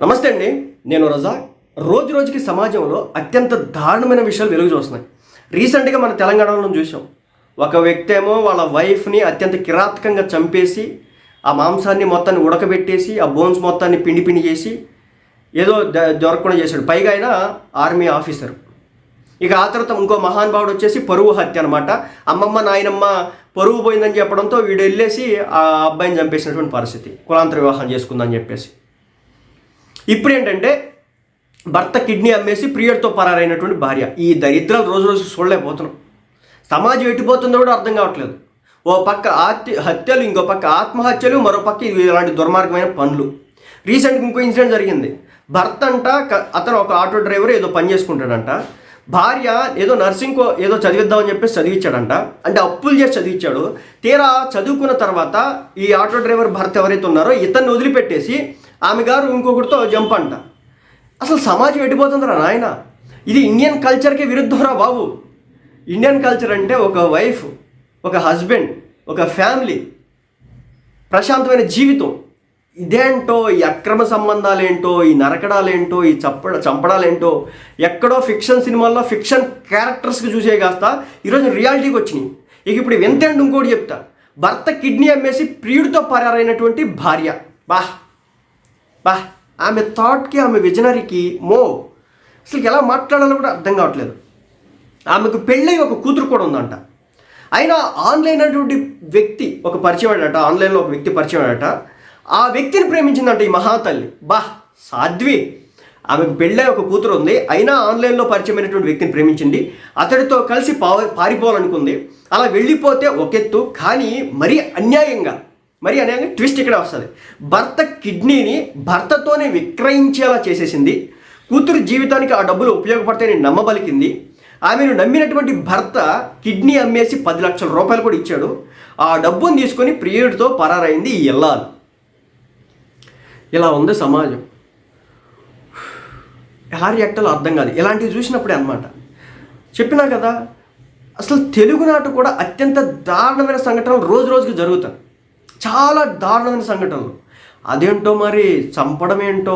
నమస్తే అండి. నేను రజా. రోజు రోజుకి సమాజంలో అత్యంత దారుణమైన విషయాలు వెలుగు చూస్తున్నాయి. రీసెంట్గా మన తెలంగాణలో చూసాం ఒక వ్యక్తి ఏమో వాళ్ళ వైఫ్ని అత్యంత కిరాతకంగా చంపేసి ఆ మాంసాన్ని మొత్తాన్ని ఉడకబెట్టేసి ఆ బోన్స్ మొత్తాన్ని పిండి పిండి చేసి ఏదో ద- దొరకకుండా చేశాడు. పైగా ఆయన ఆర్మీ ఆఫీసర్ ఇక ఆ తర్వాత ఇంకో మహానుభావుడు వచ్చేసి పరువు హత్య అనమాట అమ్మమ్మ నాయనమ్మ పరువు పోయిందని చెప్పడంతో వీడు వెళ్ళేసి ఆ అబ్బాయిని చంపేసినటువంటి పరిస్థితి. కులాంతర వివాహం చేసుకుందని చెప్పేసి. ఇప్పుడు ఏంటంటే భర్త కిడ్నీ అమ్మేసి ప్రియుడితో పరారైనటువంటి భార్య. ఈ దరిద్రాలు రోజు రోజు చూడలేకపోతున్నాం. సమాజం ఎట్టిపోతుందో కూడా అర్థం కావట్లేదు. ఓ పక్క ఆత్య హత్యలు ఇంకో పక్క ఆత్మహత్యలు మరో పక్క ఇలాంటి దుర్మార్గమైన పనులు. రీసెంట్గా ఇంకో ఇన్సిడెంట్ జరిగింది. భర్త అంట అతను ఒక ఆటో డ్రైవర్ ఏదో పని చేసుకుంటాడంట. భార్య ఏదో నర్సింగ్ కో- ఏదో చదివిద్దామని చెప్పేసి చదివించాడంట అంటే అప్పులు చేసి చదివించాడు తీరా చదువుకున్న తర్వాత ఈ ఆటో డ్రైవర్ భర్త ఎవరైతే ఉన్నారో ఇతన్ని వదిలిపెట్టేసి ఆమె గారు ఇంకొకరితో జంప్ అంట అసలు సమాజం ఎడిపోతుందిరా నాయన? ఇది ఇండియన్ కల్చర్కి విరుద్ధంరా బాబు. ఇండియన్ కల్చర్ అంటే ఒక వైఫ్ ఒక హస్బెండ్ ఒక ఫ్యామిలీ. ప్రశాంతమైన జీవితం. ఇదేంటో ఈ అక్రమ సంబంధాలేంటో ఈ నరకడాలేంటో ఈ చప్ప చంపడాలేంటో ఎక్కడో ఫిక్షన్ సినిమాల్లో ఫిక్షన్ క్యారెక్టర్స్కి చూసే కాస్త ఈరోజు రియాలిటీకి వచ్చినాయి. ఇక ఇప్పుడు వింతండి ఇంకోటి చెప్తా. భర్త కిడ్నీ అమ్మేసి ప్రియుడితో పరారైనటువంటి భార్య. బా బా ఆమె థాట్కి ఆమె విజనరీకి మో. అసలు ఎలా మాట్లాడాలో కూడా అర్థం కావట్లేదు. ఆమెకు పెళ్ళై ఒక కూతురు కూడా ఉందంట. అయినా ఆన్లైన్ అటువంటి వ్యక్తి ఒక పరిచయం అడట ఆన్లైన్లో ఒక వ్యక్తి పరిచయం అడట ఆ వ్యక్తిని ప్రేమించిందంట ఈ మహాతల్లి. బా సాధ్వి. ఆమెకు పెళ్ళై ఒక కూతురు ఉంది. అయినా ఆన్లైన్లో పరిచయమైనటువంటి వ్యక్తిని ప్రేమించింది. అతడితో కలిసి పా పారిపోవాలనుకుంది. అలా వెళ్ళిపోతే ఒకెత్తు కానీ మరీ అన్యాయంగా. మరి అనే ట్విస్ట్ ఇక్కడ వస్తుంది. భర్త కిడ్నీని భర్తతోనే విక్రయించేలా చేసేసింది. కూతురు జీవితానికి ఆ డబ్బులు ఉపయోగపడతాయని నమ్మబలికింది. ఆమెను నమ్మినటువంటి భర్త కిడ్నీ అమ్మేసి పది లక్షల రూపాయలు కూడా ఇచ్చాడు. ఆ డబ్బును తీసుకొని ప్రియుడితో పరారైంది ఈ ఇల్లాలు ఇలా ఉంది సమాజం. ఎలా రియాక్టలో అర్థం కాదు. ఇలాంటివి చూసినప్పుడే అనమాట చెప్పినా కదా అసలు తెలుగునాట కూడా అత్యంత దారుణమైన సంఘటనలు రోజు రోజుకి జరుగుతాయి. చాలా దారుణమైన సంఘటనలు. అదేంటో మరి చంపడం ఏంటో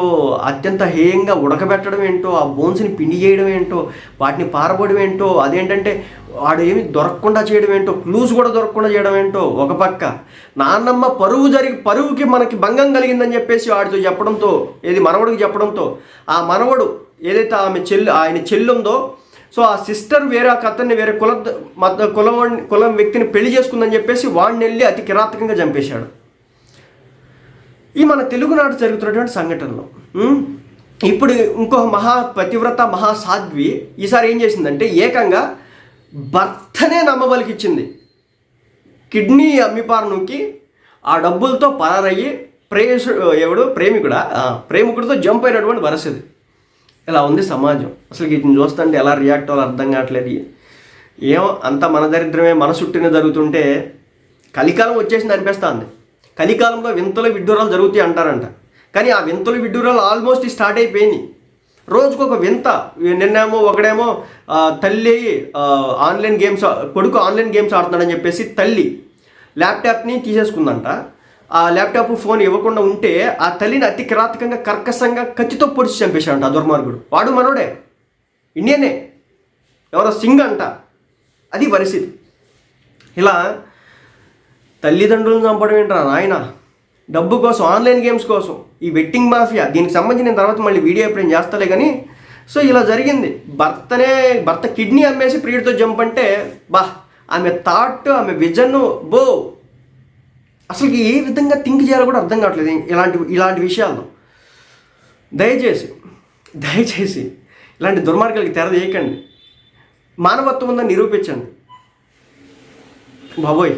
అత్యంత హేయంగా ఉడకబెట్టడం ఏంటో ఆ బోన్స్ని పిండి చేయడం ఏంటో వాటిని పారబోయడం ఏంటో అదేంటంటే వాడు ఏమి దొరకకుండా చేయడం ఏంటో క్లూస్ కూడా దొరకకుండా చేయడం ఏంటో ఒక పక్క. నాన్నమ్మ పరువు జరిగి పరువుకి మనకి భంగం కలిగిందని చెప్పేసి వాడితో చెప్పడంతో ఏది మనవడికి చెప్పడంతో ఆ మనవడు ఏదైతే ఆమె చెల్లి ఆయన చెల్లుందో సో ఆ సిస్టర్ వేరే ఒక అతన్ని వేరే కుల మత కులం కులం వ్యక్తిని పెళ్ళి చేసుకుందని చెప్పేసి వాడిని వెళ్ళి అతి కిరాతకంగా చంపేశాడు. ఈ మన తెలుగునాడు జరుగుతున్నటువంటి సంఘటనలు. ఇప్పుడు ఇంకో మహా పతివ్రత మహాసాధ్వి ఈసారి ఏం చేసిందంటే ఏకంగా భర్తనే నమ్మబలికిచ్చింది కిడ్నీ అమ్మిపారనుకి ఆ డబ్బులతో పరారయ్యి ప్రేయసు ఎవడు? ప్రేమికుడా? ప్రేమికుడితో జంప్ అయినటువంటి వరసది ఇలా ఉంది సమాజం. అసలు వీటిని చూస్తుంటే ఎలా రియాక్ట్ అవ్వాలో అర్థం కావట్లేదు. ఏమో అంత మన దరిద్రమే మన చుట్టూనే జరుగుతుంటే కలికాలం వచ్చేసింది అనిపిస్తుంది. కలికాలంలో వింతలు విడ్డూరాలు జరుగుతాయి అంటారంట. కానీ ఆ వింతలు విడ్డూరాలు ఆల్మోస్ట్ స్టార్ట్ అయిపోయింది రోజుకు ఒక వింత. నిన్నేమో ఒకడేమో తల్లి ఆన్లైన్ గేమ్స్ ఆ- కొడుకు ఆన్లైన్ గేమ్స్ ఆడుతున్నాడని చెప్పేసి తల్లి ల్యాప్టాప్ని తీసేసుకుందంట. ఆ ల్యాప్టాప్ ఫోన్ ఇవ్వకుండా ఉంటే ఆ తల్లిని అతి కిరాతకంగా కర్కశంగా కత్తితో పొడిచి చంపేశాడంట ఆ దుర్మార్గుడు. వాడు మనోడే. ఇండియనే. ఎవరో సింగ్ అంట. అది పరిస్థితి. ఇలా తల్లిదండ్రులను చంపడం ఏంట్రా నాయన? డబ్బు కోసం ఆన్లైన్ గేమ్స్ కోసం. ఈ వెట్టింగ్ మాఫియా. దీనికి సంబంధించి నేను తర్వాత మళ్ళీ వీడియో ఎప్పుడైనా చేస్తలే కానీ సో ఇలా జరిగింది. భర్తనే భర్త కిడ్నీ అమ్మేసి ప్రియుడితో జంప్ అంటే బా ఆమె థాట్ ఆమె విజన్ బో అసలు ఏ విధంగా థింక్ చేయాలో కూడా అర్థం కావట్లేదు ఇలాంటి ఇలాంటి విషయాల్లో. దయచేసి దయచేసి ఇలాంటి దుర్మార్గాలకి తెర చేయకండి మానవత్వం ఉందని నిరూపించండి. బాబోయ్.